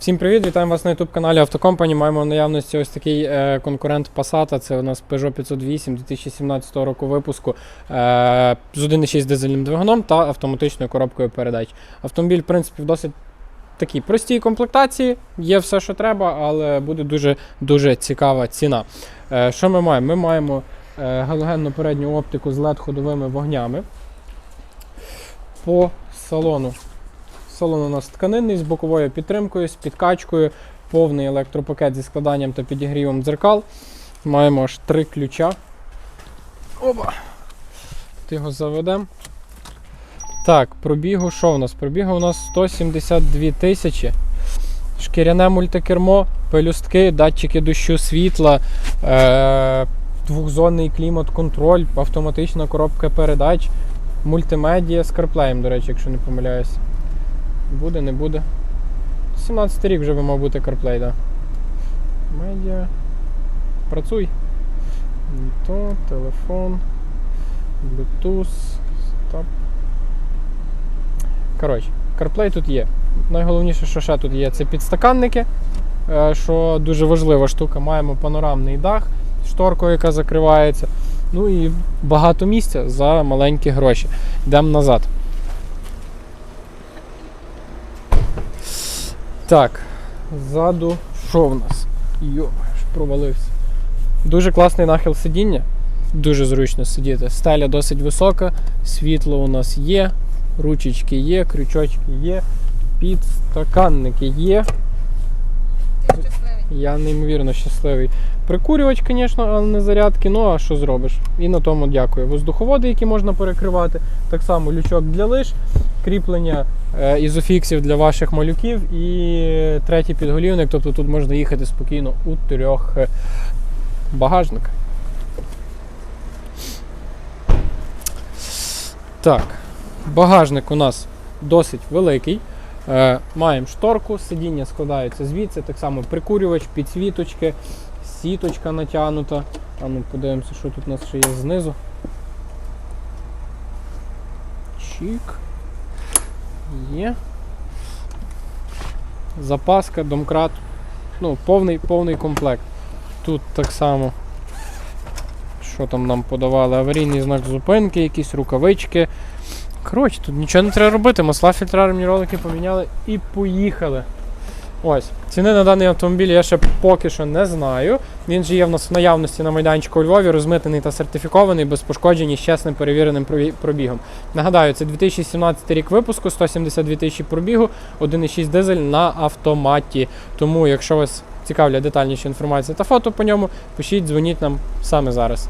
Всім привіт, вітаємо вас на youtube каналі Автокомпані. Маємо в наявності ось такий е, конкурент Passat. Це у нас Peugeot 508 2017 року випуску е, з 1,6 дизельним двигуном та автоматичною коробкою передач. Автомобіль, в принципі, в досить такій простій комплектації. Є все, що треба, але буде дуже дуже цікава ціна. Е, що ми маємо? Ми маємо е, галогенну передню оптику з LED-ходовими вогнями. По салону Салон у нас тканинний з боковою підтримкою, з підкачкою, повний електропакет зі складанням та підігрівом дзеркал. Маємо аж три ключа. Оба! Ти його заведемо. Так, пробігу, що у нас? Пробігу у нас 172 тисячі. Шкіряне мультикермо, пелюстки, датчики дощу світла, е- двохзонний клімат-контроль, автоматична коробка передач, мультимедіа з CarPlay, до речі, якщо не помиляюсь. Буде, не буде. 17 рік вже би мав бути CarPlay, да. Медіа. Працюй. То, телефон. Bluetooth. Стоп. Коротше, CarPlay тут є. Найголовніше, що ще тут є, це підстаканники. е, Що дуже важлива штука. Маємо панорамний дах з шторкою, яка закривається. Ну і багато місця за маленькі гроші. Йдемо назад. Так, ззаду що в нас? Йо, провалився. Дуже класний нахил сидіння. Дуже зручно сидіти. Стеля досить висока, світло у нас є, ручечки є, крючочки є, підстаканники є. Я неймовірно щасливий. Прикурювач, звісно, але не зарядки. Ну а що зробиш? І на тому дякую. Воздуховоди, які можна перекривати. Так само лючок для лиш, кріплення е, ізофіксів для ваших малюків і третій підголівник. Тобто тут можна їхати спокійно у трьох е, багажниках. Так, багажник у нас досить великий. Е, маємо шторку, сидіння складається звідси, так само прикурювач, підсвіточки, сіточка натягнута. А ну подивимося, що тут у нас ще є знизу. Чік. Є. Запаска, домкрат. Ну, повний, повний комплект. Тут так само. Що там нам подавали? Аварійний знак зупинки, якісь рукавички. Коротше, тут нічого не треба робити. Масла фільтра ролики поміняли і поїхали. Ось. Ціни на даний автомобіль я ще поки що не знаю. Він же є в нас в наявності на майданчику у Львові, розмитений та сертифікований, без пошкоджень з чесним перевіреним пробігом. Нагадаю, це 2017 рік випуску, 172 тисячі пробігу, 1,6 дизель на автоматі. Тому, якщо вас цікавлять детальніша інформація та фото по ньому, пишіть, дзвоніть нам саме зараз.